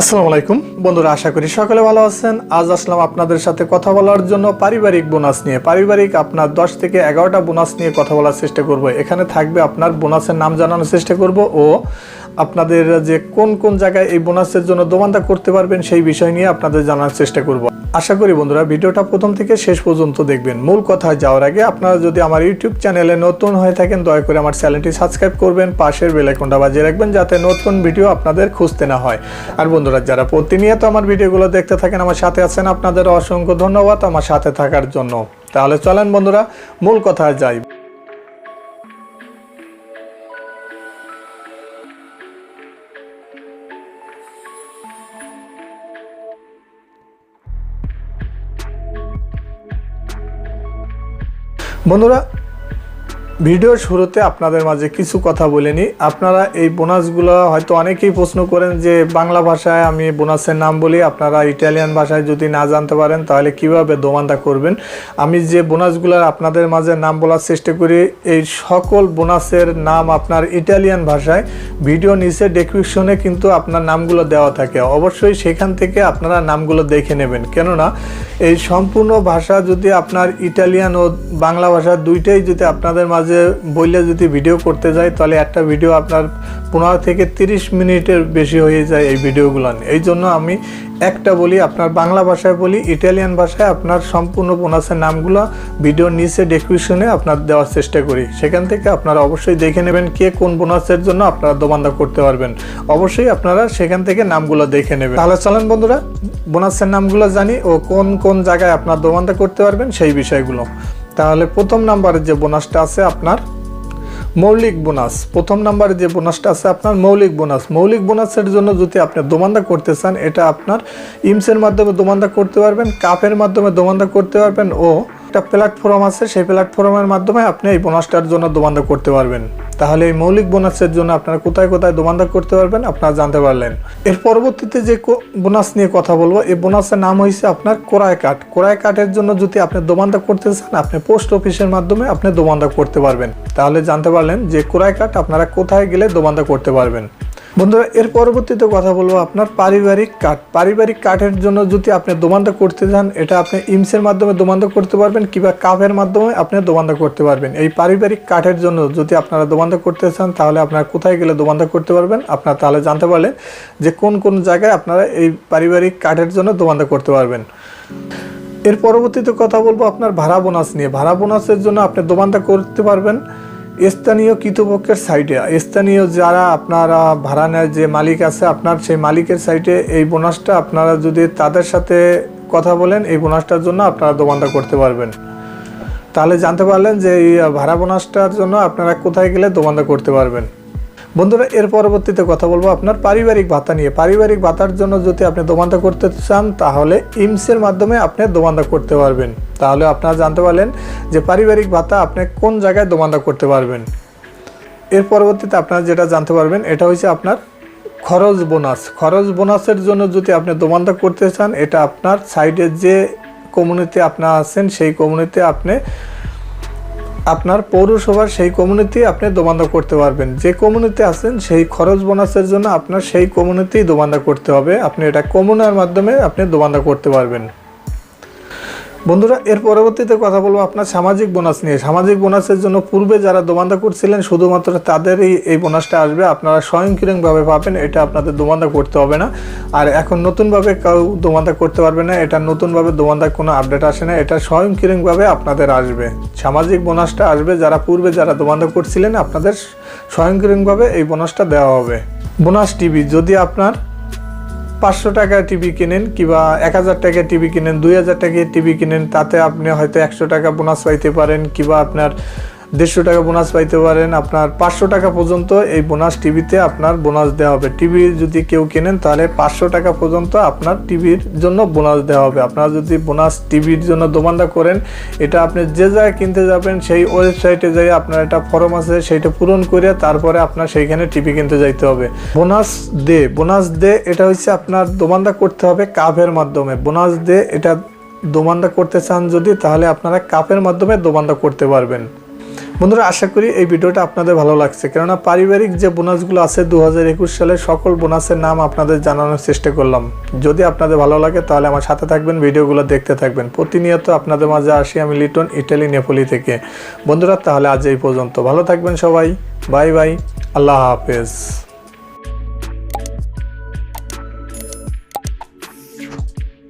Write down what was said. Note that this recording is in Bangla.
আসসালামু আলাইকুম। বন্ধুরা, আশা করি সকলে ভালো আছেন। আজ আসলাম আপনাদের সাথে কথা বলার জন্য পারিবারিক বোনাস নিয়ে। পারিবারিক আপনার দশ থেকে এগারোটা বোনাস নিয়ে কথা বলার চেষ্টা করব। এখানে থাকবে আপনার বোনাসের নাম জানানোর চেষ্টা করব ও আপনাদের যে কোন কোন জায়গায় এই বোনাসের জন্য দোমান্দা করতে পারবেন সেই বিষয় নিয়ে আপনাদের জানার চেষ্টা করব। আশা করি বন্ধুরা ভিডিওটা প্রথম থেকে শেষ পর্যন্ত দেখবেন। মূল কথায় যাওয়ার আগে আপনারা যদি আমার ইউটিউব চ্যানেলে নতুন হয়ে থাকেন, দয়া করে আমার চ্যানেলটি সাবস্ক্রাইব করবেন, পাশের বেল আইকনটা বাজিয়ে রাখবেন যাতে নতুন ভিডিও আপনাদের খুঁজতে না হয়। আর বন্ধুরা, যারা প্রতিনিয়ত আমার ভিডিওগুলো দেখতে থাকেন, আমার সাথে আছেন আপনাদের অসংখ্য ধন্যবাদ আমার সাথে থাকার জন্য। তাহলে চলেন বন্ধুরা, মূল কথায় যাই। বন্ধুরা ভিডিওর শুরুতে আপনাদের মাঝে কিছু কথা বলে নিই। আপনারা এই বোনাসগুলো হয়তো অনেকেই প্রশ্ন করেন যে, বাংলা ভাষায় আমি বোনাসের নাম বলি, আপনারা ইটালিয়ান ভাষায় যদি না জানতে পারেন, তাহলে কীভাবে দোমান্দা করবেন? আমি যে বোনাসগুলোর আপনাদের মাঝে নাম বলার চেষ্টা করি, এই সকল বোনাসের নাম আপনার ইটালিয়ান ভাষায়। ভিডিও নিচে ডেসক্রিপশনে কিন্তু আপনার নামগুলো দেওয়া থাকে। অবশ্যই সেখান থেকে আপনারা নামগুলো দেখে নেবেন। কেননা, এই সম্পূর্ণ ভাষা যদি আপনার ইটালিয়ান ও বাংলা ভাষা দুইটাই যদি আপনাদের মাঝে বললে যদি ভিডিও করতে যায় তাহলে একটা ভিডিও আপনার পনেরো থেকে তিরিশ মিনিটের বেশি হয়ে যায় এই ভিডিওগুলো এই জন্য আমি একটা বলি, আপনার বাংলা ভাষায় বলি ইটালিয়ান ভাষায় আপনার সম্পূর্ণ বোনাসের নামগুলো ভিডিওর নিচে ডেসক্রিপশনে আপনার দেওয়ার চেষ্টা করি। সেখান থেকে আপনারা অবশ্যই দেখে নেবেন কে কোন বোনাসের জন্য আপনারা দোমান্দা করতে পারবেন। অবশ্যই আপনারা সেখান থেকে নামগুলো দেখে নেবেন। তাহলে চলেন বন্ধুরা, বোনাসের নামগুলো জানি ও কোন কোন জায়গায় আপনার দোমান্দা করতে পারবেন সেই বিষয়গুলো। তাহলে প্রথম নাম্বারের যে বোনাসটা আছে আপনার মৌলিক বোনাস প্রথম নাম্বারে যে বোনাসটা আছে আপনার মৌলিক বোনাস মৌলিক বোনাসের জন্য যদি আপনি দোমান্দা করতে চান, এটা আপনার ইমসের মাধ্যমে দোমান্দা করতে পারবেন কাপের মাধ্যমে দোমান্দা করতে পারবেন ও একটা প্ল্যাটফর্ম আছে, সেই প্ল্যাটফর্মের মাধ্যমে আপনি এই বোনাসটার জন্য দোমান্দা করতে পারবেন। তাহলে এই মৌলিক বোনাসের জন্য আপনারা কোথায় কোথায় দোমান্দা করতে পারবেন, আপনারা জানতে পারলেন। এর পরবর্তীতে যে বোনাস নিয়ে কথা বলব, এই বোনাসের নাম হয়েছে আপনার কোরাই কাঠ কোরাই কাঠের জন্য যদি আপনি দোমান্দা করতে চান, আপনি পোস্ট অফিসের মাধ্যমে আপনি দোমান্দা করতে পারবেন। তাহলে জানতে পারলেন যে কোরাই কাঠ আপনারা কোথায় গেলে দোমান্দা করতে পারবেন। বন্ধুরা এর পরবর্তীতে কথা বলব আপনার পারিবারিক কাঠ পারিবারিক কাঠের জন্য যদি আপনি দোমান্দা করতে চান এটা আপনি ইমসের মাধ্যমে দোমান্দা করতে পারবেন কিংবা কাপের মাধ্যমে আপনি দোমান্দা করতে পারবেন। এই পারিবারিক কাঠের জন্য যদি আপনারা দোমান্দা করতে চান, তাহলে আপনারা কোথায় গেলে দোমান্দা করতে পারবেন? আপনারা তাহলে জানতে পারলেন যে কোন কোন জায়গায় আপনারা এই পারিবারিক কাঠের জন্য দোমান্দা করতে পারবেন। এর পরবর্তীতে কথা বলব আপনার ভাড়া বোনাস নিয়ে। ভাড়া বোনাসের জন্য আপনি দোমান্দা করতে পারবেন। স্থানীয় কৃতপক্ষের সাইটে স্থানীয় যারা আপনারা ভাড়া নেয় যে মালিক আছে, আপনার সেই মালিকের সাইটে এই বোনাসটা আপনারা যদি তাদের সাথে কথা বলেন, এই বোনাসটার জন্য আপনারা দোকানটা করতে পারবেন। তাহলে জানতে পারলেন যে এই ভাড়া বোনাসটার জন্য আপনারা কোথায় গেলে দোকানটা করতে পারবেন। বন্ধুরা, এর পরবর্তীতে কথা বলব আপনার পারিবারিক ভাতা নিয়ে। পারিবারিক ভাতার জন্য যদি আপনি দোমান্দা করতে চান, তাহলে ইমসের মাধ্যমে আপনি দোমান্দা করতে পারবেন। তাহলে আপনারা জানতে পারলেন যে পারিবারিক ভাতা আপনি কোন জায়গায় দোমান্দা করতে পারবেন। এর পরবর্তীতে আপনারা যেটা জানতে পারবেন, এটা হচ্ছে আপনার খরচ বোনাস। খরচ বোনাসের জন্য যদি আপনি দোমান্দা করতে চান, এটা আপনার সাইডের যে কমিউনিটি আপনার আছেন, সেই কমিউনিটি আপনি আপনার পৌরসভার সেই কমিউনিটি আপনি দোমান্দা করতে পারবেন। যে কমিউনিটি আছেন, সেই খরচ বোনাসের জন্য আপনার সেই কমিউনিটি দোমান্দা করতে হবে। আপনি এটা কমুনার মাধ্যমে আপনি দোমান্দা করতে পারবেন। বন্ধুরা, এর পরবর্তীতে কথা বলব আপনার সামাজিক বোনাস নিয়ে। সামাজিক বোনাসের জন্য পূর্বে যারা দোমান্দা করছিলেন, শুধুমাত্র তাদেরই এই বোনাসটা আসবে। আপনারা স্বয়ংক্রিয়ভাবে পাবেন, এটা আপনাদের দোমান্দা করতে হবে না। আর এখন নতুনভাবে কেউ দোমান্দা করতে পারবে না, এটা নতুনভাবে দোমান্দার কোনো আপডেট আসে না, এটা স্বয়ংক্রিয়ভাবে আপনাদের আসবে। সামাজিক বোনাসটা আসবে, যারা পূর্বে যারা দোমান্দা করছিলেন, আপনাদের স্বয়ংক্রিয়ভাবে এই বোনাসটা দেওয়া হবে। বোনাস টিভি, যদি আপনার পাঁচশো টাকা টিভি কিনেন কিংবা এক হাজার টাকা টিভি কিনেন, দুই হাজার টাকা টিভি কিনেন, তাতে আপনি হয়তো একশো টাকা বোনাস পাইতে পারেন কিংবা আপনার দেড়শো টাকা বোনাস পাইতে পারেন। আপনার পাঁচশো টাকা পর্যন্ত এই বোনাস টিভিতে আপনার বোনাস দেওয়া হবে। টিভি যদি কেউ কেনেন, তাহলে পাঁচশো টাকা পর্যন্ত আপনার টিভির জন্য বোনাস দেওয়া হবে। আপনারা যদি বোনাস টিভির জন্য দোমান্দা করেন, এটা আপনি যে জায়গায় কিনতে যাবেন, সেই ওয়েবসাইটে যাই আপনার একটা ফর্ম আছে, সেইটা পূরণ করে তারপরে আপনার সেইখানে টিভি কিনতে যাইতে হবে। বোনাস দে বোনাস দে, এটা হচ্ছে আপনার দোমান্দা করতে হবে কাপের মাধ্যমে। বোনাস দে, এটা দোমান্দা করতে চান যদি, তাহলে আপনারা কাপের মাধ্যমে দোমান্দা করতে পারবেন। বন্ধুরা, আশা করি এই ভিডিওটা আপনাদের ভালো লাগছে। কেননা পারিবারিক যে বোনাসগুলো আছে দু হাজার একুশ সালে সকল বোনাসের নাম আপনাদের জানানোর চেষ্টা করলাম। যদি আপনাদের ভালো লাগে, তাহলে আমার সাথে থাকবেন, ভিডিওগুলো দেখতে থাকবেন। প্রতিনিয়ত আপনাদের মাঝে আসি আমি লিটন, ইটালি, নেপোলি থেকে। বন্ধুরা, তাহলে আজ এই পর্যন্ত। ভালো থাকবেন সবাই। Bye bye. আল্লাহ হাফেজ।